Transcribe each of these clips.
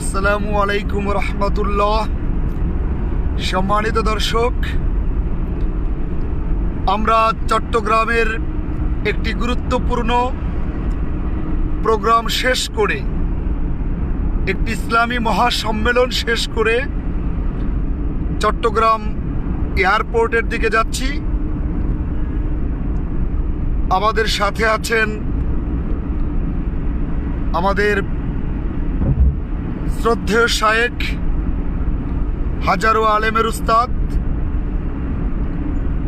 আসসালামু আলাইকুম রহমতুল্লাহ। সম্মানিত দর্শক, আমরা চট্টগ্রামের একটি গুরুত্বপূর্ণ প্রোগ্রাম শেষ করে, একটি ইসলামী মহাসম্মেলন শেষ করে চট্টগ্রাম এয়ারপোর্টের দিকে যাচ্ছি। আমাদের সাথে আছেন আমাদের শ্রদ্ধেয় শায়েক হাজারো আলেমের উস্তাদ,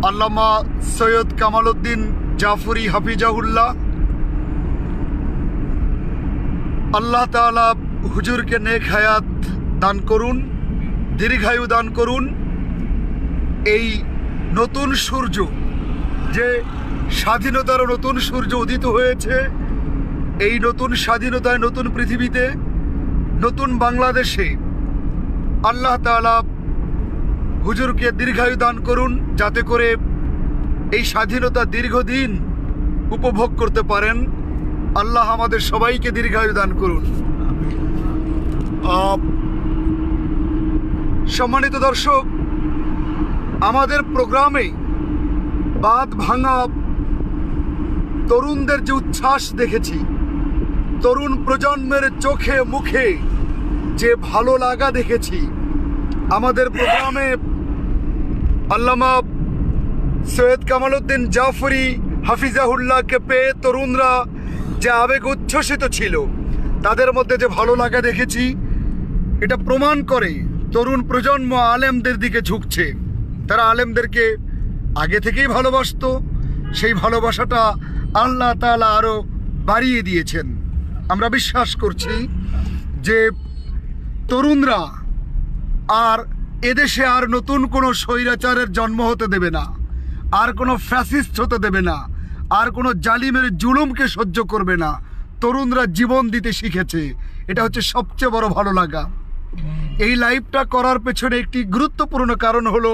আল্লামা সৈয়দ কামাল উদ্দিন জাফরি হাফিজাহুল্লাহ, আল্লাহ তাআলা হুজুরকে নেক হায়াত দান করুন, দীর্ঘায়ু দান করুন। এই নতুন সূর্য যে স্বাধীনতার নতুন সূর্য উদিত হয়েছে, এই নতুন স্বাধীনতায় নতুন পৃথিবীতে নতুন বাংলাদেশে আল্লাহ তাআলা হুজুরকে দীর্ঘায়ু দান করুন, যাতে করে এই স্বাধীনতা দীর্ঘদিন উপভোগ করতে পারেন। আল্লাহ আমাদের সবাইকে দীর্ঘায়ু দান করুন। সম্মানিত দর্শক, আমাদের প্রোগ্রামে বাদ ভাঙা তরুণদের যে উচ্ছ্বাস দেখেছি, তরুণ প্রজন্মের চোখে মুখে যে ভালো লাগা দেখেছি। আমাদের প্রোগ্রামে আল্লামা সৈয়দ কামালউদ্দিন জাফরি হাফিজাহুল্লাহকে পেয়ে তরুণরা যে আবেগ উচ্ছ্বসিত ছিল, তাদের মধ্যে যে ভালো লাগা দেখেছি, এটা প্রমাণ করে তরুণ প্রজন্ম আলেমদের দিকে ঝুঁকছে। তারা আলেমদেরকে আগে থেকেই ভালোবাসত, সেই ভালোবাসাটা আল্লাহ তাআলা আরও বাড়িয়ে দিয়েছেন। আমরা বিশ্বাস করছি যে তরুণরা আর এদেশে আর নতুন কোনো স্বৈরাচারের জন্ম হতে দেবে না, আর কোনো ফ্যাসিস্ট হতে দেবে না, আর কোনো জালিমের জুলুমকে সহ্য করবে না। তরুণরা জীবন দিতে শিখেছে, এটা হচ্ছে সবচেয়ে বড় ভালো লাগা। এই লাইভটা করার পেছনে একটি গুরুত্বপূর্ণ কারণ হলো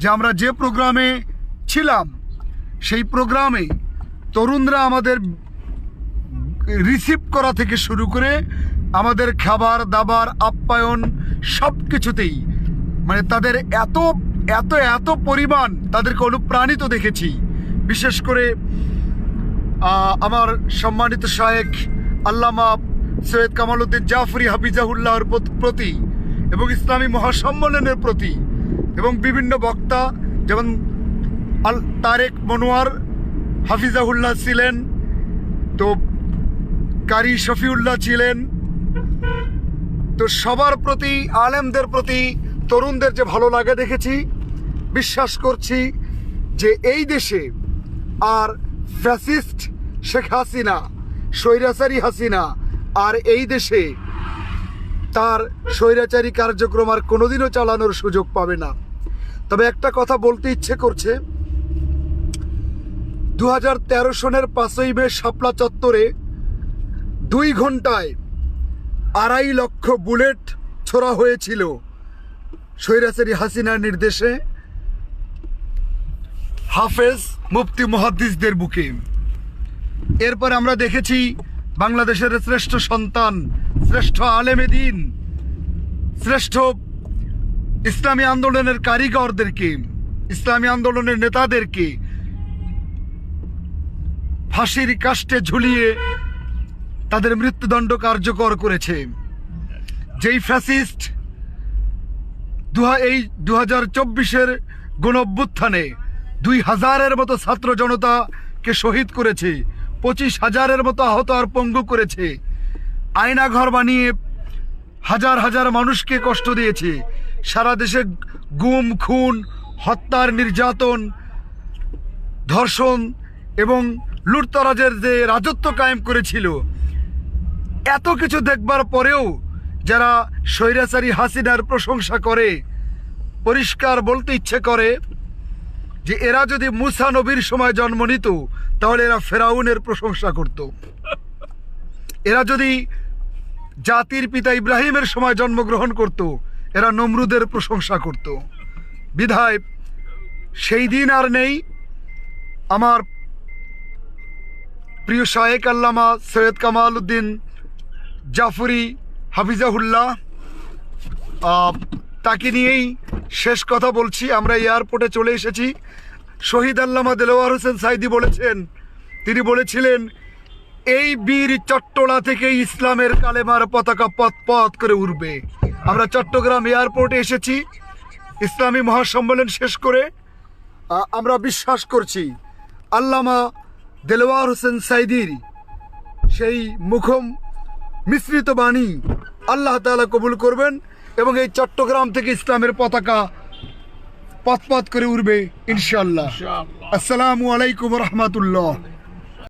যে আমরা যে প্রোগ্রামে ছিলাম, সেই প্রোগ্রামে তরুণরা আমাদের রিসিভ করা থেকে শুরু করে আমাদের খাবার, দাবার, আপ্যায়ন সব কিছুতেই মানে তাদের এত এত এত পরিমাণ তাদেরকে অনুপ্রাণিত দেখেছি। বিশেষ করে আমার সম্মানিত শায়েক আল্লামা সৈয়দ কামালউদ্দিন জাফরি হাফিজাহুল্লাহর প্রত- প্রতি এবং ইসলামী মহাসম্মেলনের প্রতি এবং বিভিন্ন বক্তা যেমন আল, তারেক মনোয়ার হাফিজাহুল্লাহ ছিলেন, তো কারি শফিউল্লাহ ছিলেন তো সবার প্রতি, আলেমদের প্রতি, তরুণদের যে ভালো লাগা দেখেছি, বিশ্বাস করছি যে এই দেশে আর ফ্যাসিস্ট শেখ হাসিনা, স্বৈরাচারী হাসিনা, আর এই দেশে তার স্বৈরাচারী কার্যক্রম আর কোনোদিনও চালানোর সুযোগ পাবে না। তবে একটা কথা বলতে ইচ্ছে করছে। দু হাজার তেরো সনের পাঁচই মে শাপলা চত্বরে দুই ঘন্টায় আড়াই লক্ষ বুলেট ছোড়া হয়েছিল স্বৈরাচারী হাসিনার নির্দেশে। হাফেজ মুফতি মুহাদ্দিসদের বুকে। এরপর আমরা দেখেছি বাংলাদেশের শ্রেষ্ঠ সন্তান, শ্রেষ্ঠ আলেমে দিন, শ্রেষ্ঠ ইসলামী আন্দোলনের কারিগরদেরকে, ইসলামী আন্দোলনের নেতাদেরকে ফাঁসির কাষ্টে ঝুলিয়ে তাদের মৃত্যুদণ্ড কার্যকর করেছে। যেই ফ্যাসিস্ট এই দু হাজার চব্বিশের গণ অভ্যুত্থানে দুই হাজারের মতো ছাত্র জনতাকে শহীদ করেছে, পঁচিশ হাজারের মতো আহত আর পঙ্গু করেছে, আয়নাঘর বানিয়ে হাজার হাজার মানুষকে কষ্ট দিয়েছে, সারা দেশে গুম, খুন, হত্যার নির্যাতন, ধর্ষণ এবং লুটতরাজের যে রাজত্ব কায়েম করেছিল এত কিছু দেখবার পরেও যারা স্বৈরাচারী হাসিনার প্রশংসা করে, পরিষ্কার বলতে ইচ্ছে করে যে এরা যদি মুসা নবীর সময় জন্ম নিত, তাহলে এরা ফেরাউনের প্রশংসা করত। এরা যদি জাতির পিতা ইব্রাহিমের সময় জন্মগ্রহণ করত, এরা নমরুদের প্রশংসা করত। বিধায় সেই দিন আর নেই। আমার প্রিয় শায়েক আল্লামা সৈয়দ কামাল উদ্দিন জাফরি, হাফিজাহুল্লাহ তাকে নিয়েই শেষ কথা বলছি। আমরা এয়ারপোর্টে চলে এসেছি। শহীদ আল্লামা দেলোয়ার হোসেন সাইদি বলেছেন, তিনি বলেছিলেন, এই বীর চট্টলা থেকে ইসলামের কালেমার পতাকা পথ পথ করে উঠবে আমরা চট্টগ্রাম এয়ারপোর্টে এসেছি। ইসলামী মহাসম্মেলন শেষ করে আমরা বিশ্বাস করছি, আল্লামা দেলোয়ার হোসেন সাইদির সেই মুখম মিশ্রিত বাণী আল্লাহ তালা কবুল করবেন এবং এই চট্টগ্রাম থেকে ইসলামের পতাকা পথ পথ করে উঠবে ইনশাল্লাহ আসসালামু আলাইকুম রহমতুল্লাহ।